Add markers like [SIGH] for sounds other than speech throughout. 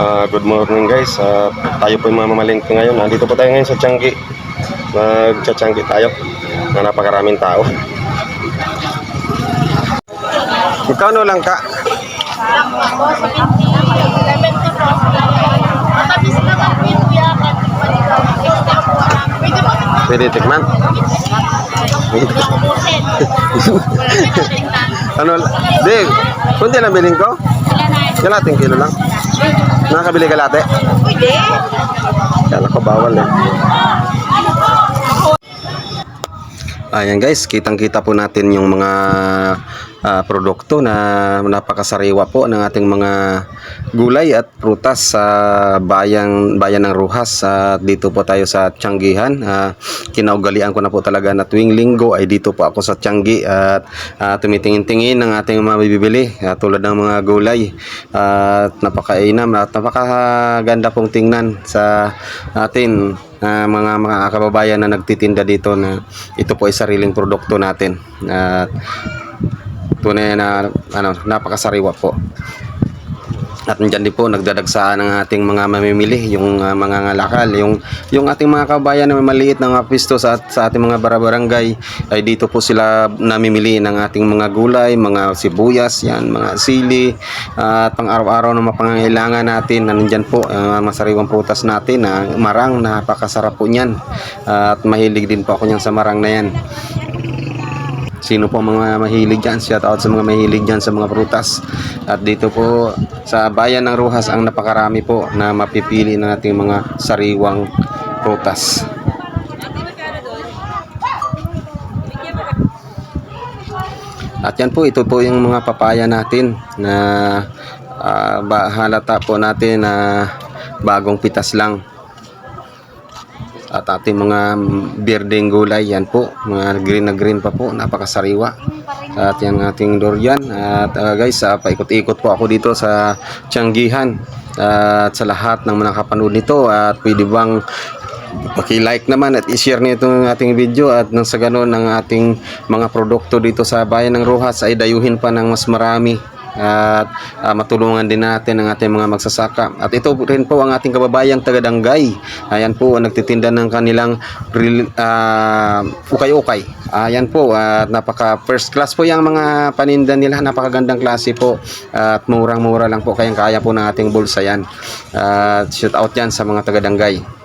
Ah, good morning guys. Ah, tayo po yung mamamalingke ngayon. Nandito po tayo ngayon sa Tianggi. Nagtsatsyanggi tayo. Na napakaraming tao. Magkano lang ka? Pwede tikman? [LAUGHS] Ano? Di, kundi lang biling ko? Kalating kilo lang. Nakakabili ka late? Pwede. Kala ko bawal eh. Ayan guys, kitang-kita po natin yung mga ah, produkto na napakasariwa po ng ating mga gulay at prutas sa bayan bayan ng Ruhas. At dito po tayo sa Tianggihan. Ah, kinaugalian ko na po talaga na tuwing linggo ay dito po ako sa Tianggi at ah, tumitingin-tingin ng ating mga bibili ah, tulad ng mga gulay at napakainam at napakaganda pong tingnan sa atin ah, mga mga kababayan na nagtitinda dito na ito po ay sariling produkto natin at tunay na ano, napakasariwa po. At nandyan din po nagdadagsaan ng ating mga mamimili yung ah, mga ngalakal yung yung ating mga kabayan na maliit na mga pisto sa, sa ating mga barabarangay ay dito po sila namimili ng ating mga gulay mga sibuyas yan mga sili. At pang araw-araw na mapangangailangan natin na nandyan po ang masariwang prutas natin na marang napakasarap po niyan. At mahilig din po ako niyan sa marang na yan Sino po mga mahilig dyan? Shout out sa mga mahilig dyan sa mga prutas. At dito po sa bayan ng Ruhas ang napakarami po na mapipili na nating mga sariwang prutas. At yan po, ito po yung mga papaya natin na ba, halata po natin na bagong pitas lang at ating mga birdeng gulay yan po. Mga green na green pa po napakasariwa. At yan ating durian. At uh, guys uh, paikot-ikot po ako dito sa Tianggihan. At sa lahat ng mga nito. At pwede bang paki-like naman at i-share nito ang ating video. At nang sa ganun ng ating mga produkto dito sa bayan ng Rojas ay dayuhin pa ng mas marami at ah, matulungan din natin ang ating mga magsasaka. At ito rin po ang ating kababayang taga-Danggay. Ayan po, nagtitinda ng kanilang ah, ukay-ukay. Ayan po, at napaka first class po yung mga paninda nila. Napakagandang klase po. At murang-mura lang po. Kayang kaya po ng ating bulsa yan. At shout out yan sa mga taga-Danggay.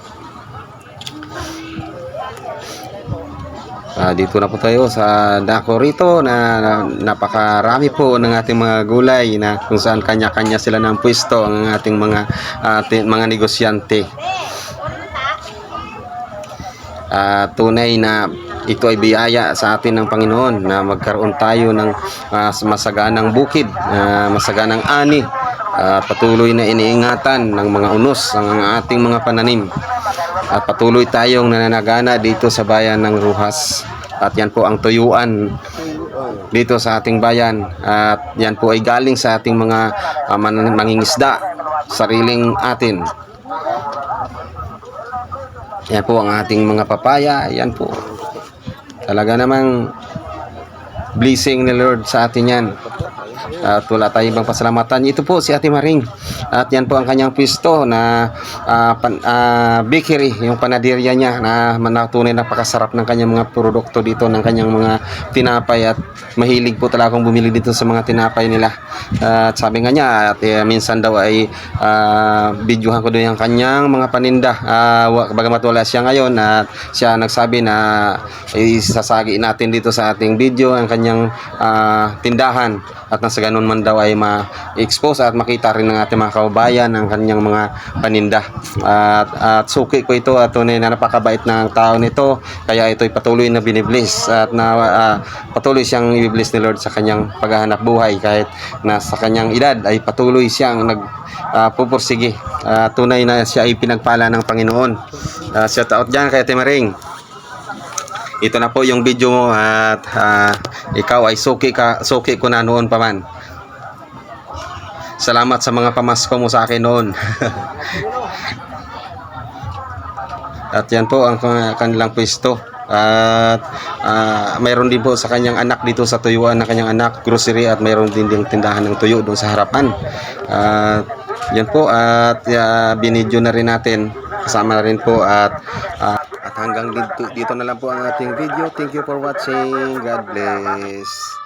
Ah, dito na po tayo sa dako rito na, na napakarami po ng ating mga gulay na kung saan kanya-kanya sila ng pwesto ang ating mga ating mga negosyante. Ah, tunay na ito ay biyaya sa atin ng Panginoon na magkaroon tayo ng ah, masaganang bukid, ah, masaganang ani, at patuloy na iniingatan ng mga unos ang ating mga pananim. At patuloy tayong nananagana dito sa bayan ng Ruhas. At yan po ang tuyuan dito sa ating bayan. At yan po ay galing sa ating mga ah, man- mangingisda, sariling atin. Yan po ang ating mga papaya. Yan po. Talaga namang blessing ni Lord sa atin yan. At wala tayong ibang pasalamatan. Ito po si Ate Maring. At yan po ang kanyang pisto na ah, pan, ah, bakery, yung panaderia niya na manatunay napakasarap ng kanyang mga produkto dito, ng kanyang mga tinapay at mahilig po talaga akong bumili dito sa mga tinapay nila. At sabi nga niya, at eh, minsan daw ay uh, videohan ko doon yung kanyang mga paninda. Wa- bagamat wala siya ngayon at siya nagsabi na isasagi natin dito sa ating video ang kanyang ah, tindahan at nasa ganun man daw ay ma-expose at makita rin ng ating mga kababayan ang kanyang mga paninda. At, at suki ko ito at tunay na napakabait ng tao nito kaya ito'y patuloy na binibless at na ah, patuloy siyang ibibless ni Lord sa kanyang paghahanap buhay kahit na sa kanyang edad ay patuloy siyang nag ah, pupursige. Ah, tunay na siya ay pinagpala ng Panginoon. Uh, shout out dyan kay Ate Maring ito na po yung video mo at ah, ikaw ay suki ka suki ko na noon pa man. Salamat sa mga pamasko mo sa akin noon. [LAUGHS] At yan po ang kan- kanilang pwesto. At ah, mayroon din po sa kanyang anak dito sa tuyuan ng kanyang anak grocery at mayroon din ding tindahan ng tuyo doon sa harapan. At Yan po at uh, binidyo na rin natin. Kasama na rin po at ah, at hanggang dito, dito na lang po ang ating video. Thank you for watching. God bless.